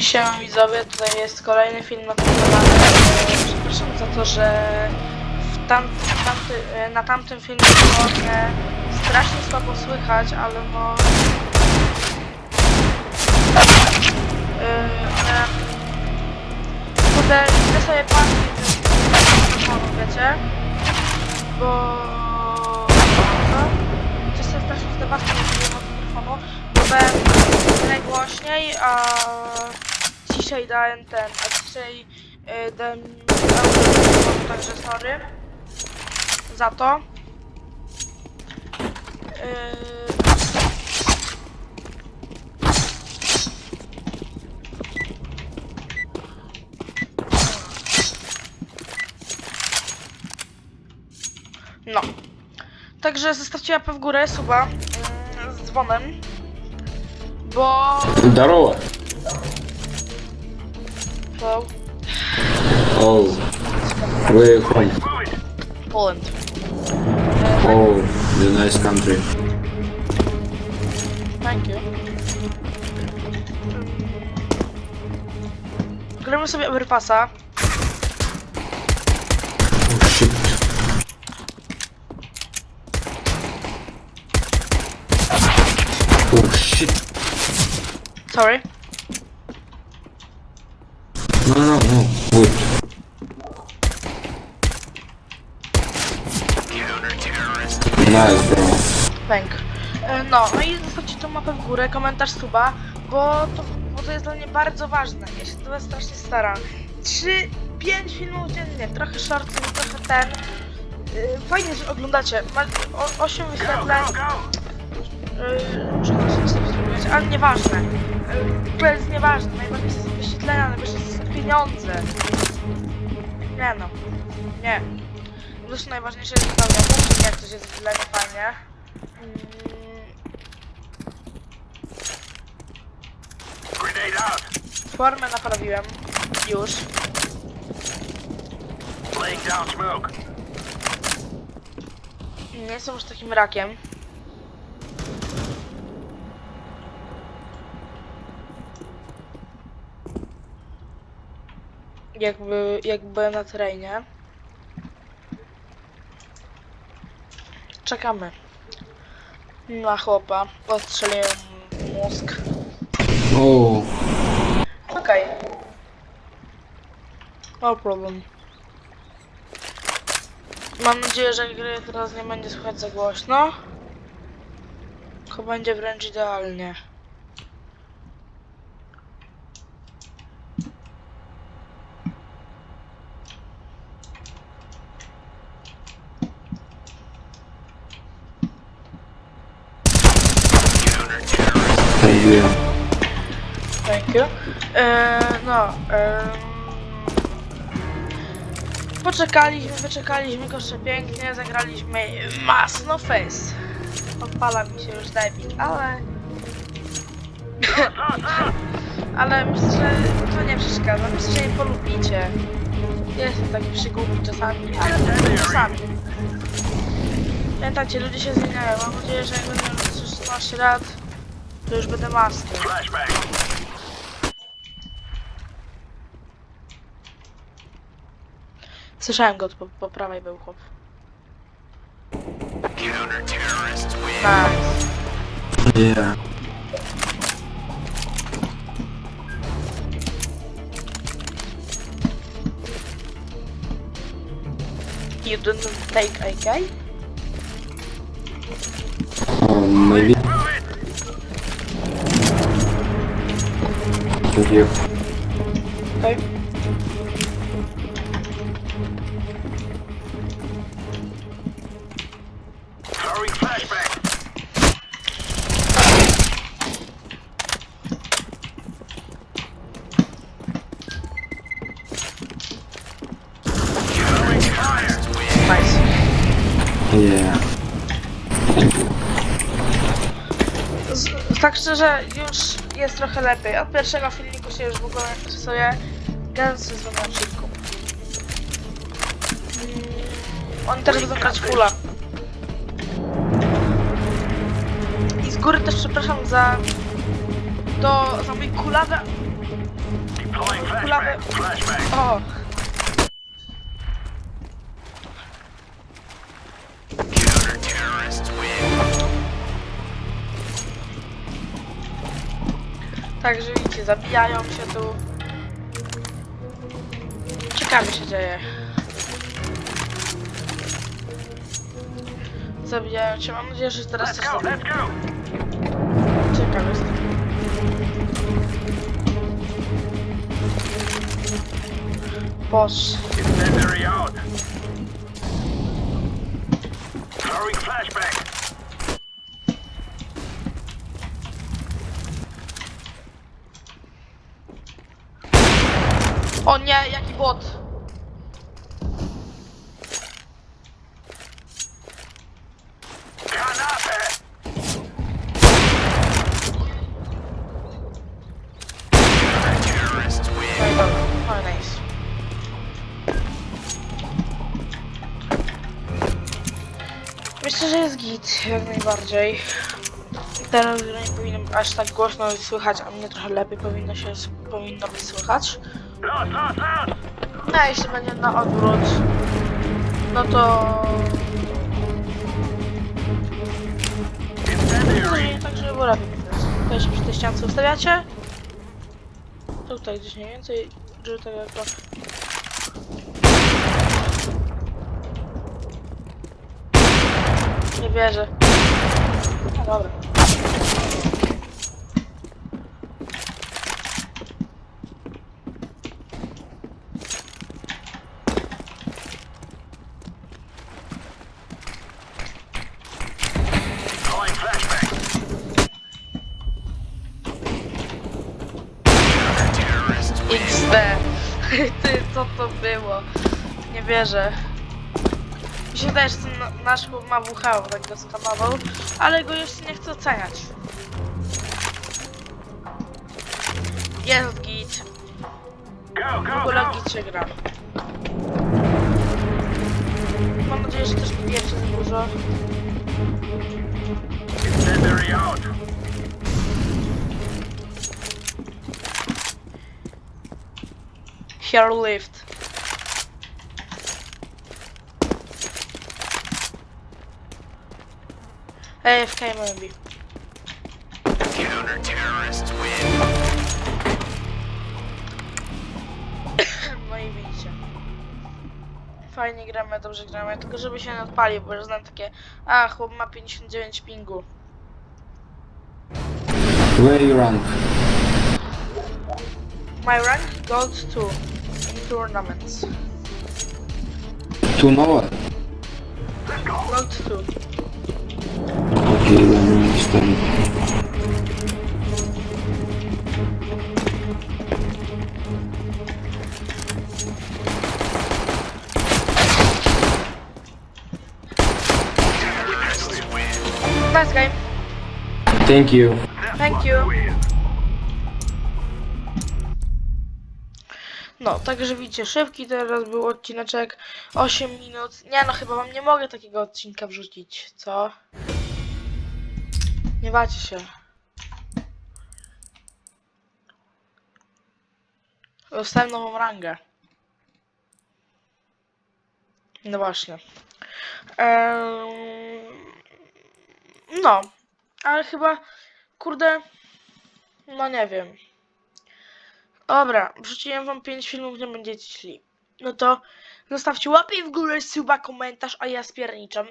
Siema widzowie, tutaj jest kolejny film na temat. E, Przepraszam za to, że w tam, w tamty, e, na tamtym filmie było mnie strasznie słabo słychać, ale no... Ale... Kurde, idę sobie patrzeć wiecie? Bo... Sobie strasznie w debatę nie mikrofonu, bo byłem najgłośniej, a ciszej dałem ten, a ciszej y, dałem audio, także sorry za to. Y, No. Także zostawcie łapę w górę, suba mm, z dzwonem. Bo... Здорово. Hello. Oh, where you from? Poland. Oh, the nice country. Thank you. Gramy sobie overpassa. Oh shit. Oh shit. Sorry. No, no. Wait. Nice, bro. Pęk. E, No, no i zostawcie tą mapę w górę, komentarz suba, bo to, bo to jest dla mnie bardzo ważne. Ja się to strasznie staram. 3, 5 filmów dziennie, trochę shortów, trochę ten. E, Fajnie, że oglądacie. Ma 8 wyświetleń. Muszę to sobie zrobić, ale nieważne. Yy, to jest nieważne. Najważniejsze są wyświetlenia, najważniejsze są pieniądze. Nie no. Nie. Zresztą najważniejsze jest pełnia mózgu, jak coś jest nie fajnie. Mm! Formę naprawiłem. Już. Nie jestem już takim rakiem. Jakby, jak byłem na terenie. Czekamy. Na chłopa. Postrzeliłem mózg. Oh, Okej. No problem. Mam nadzieję, że gry teraz nie będzie słychać za głośno. Tylko będzie wręcz idealnie. You. Thank you. Eee, no, em, poczekaliśmy, wyczekaliśmy go pięknie, zagraliśmy Masno Face. Odpala mi się już debil, ale... ale myślę, że to nie przeszkadza, myślę, że nie polubicie. Jestem taki przygłupi czasami, ale czasami. Pamiętajcie, ludzie się zmieniają, mam nadzieję, że jak będę miał 16 lat, to już będę master. Flashbang. Słyszałem go, po, po prawej był chłop. Counter-terrorists win. Nice. Yeah. You didn't take AK? Um, maybe. Thank you. Okay. Nice. Yeah. Z, tak szczerze, już jest trochę lepiej. Od pierwszego filmiku się już w ogóle nie stresuję. Gadam sobie z wami na odcinku. Mm, Oni też będą grać fulla. I z góry też przepraszam za to, za mój kulawy Kulawy... O! Także widzicie, zabijają się tu. Ciekawie się dzieje. Zabijają się, mam nadzieję, że teraz Let's też go, zabiją. let's go. Ciekaw jestem. Boss. Incendiary out. Throwing flashbang. O nie, jaki bot! Myślę, że jest git, jak najbardziej. Teraz nie powinno być aż tak głośno słychać, a mnie trochę lepiej powinno się powinno być słychać. Lost, lost, lost. No jeśli będzie na odwrót, no to... No, tak, żeby było lepiej. Tutaj się przy tej ściance ustawiacie. Tutaj gdzieś mniej więcej, żeby tak jako... Nie wierzę. No dobra. Ty, co to było? Nie wierzę. Mi się wydaje, że ten na- nasz chłop ma WH, bo tak go skanował, ale go jeszcze nie chcę oceniać. Jest git. W ogóle gra. Mam nadzieję, że też nie za dużo. Incendiary out. Hair lift. AFK maybe. Counter-terrorists win. No i widzicie. Fajnie gramy, dobrze gramy, tylko żeby się nie odpalił, bo już znam takie A, chłop ma 59 pingu. Where you rank? My rank gold 2 in tournaments. To nowhere. Let's go. Gold 2. Okay, let me understand. Terrorists win. Nice game. Thank you. Thank you. No, także widzicie, szybki teraz był odcineczek 8 minut. Nie no, chyba wam nie mogę takiego odcinka wrzucić, co? Nie wacie się. Dostałem nową rangę. No właśnie. No, ale chyba, kurde, no nie wiem. Dobra, wrzuciłem wam 5 filmów, nie będziecie szli. No to zostawcie łapę w górę, suba, komentarz, a ja spierniczam.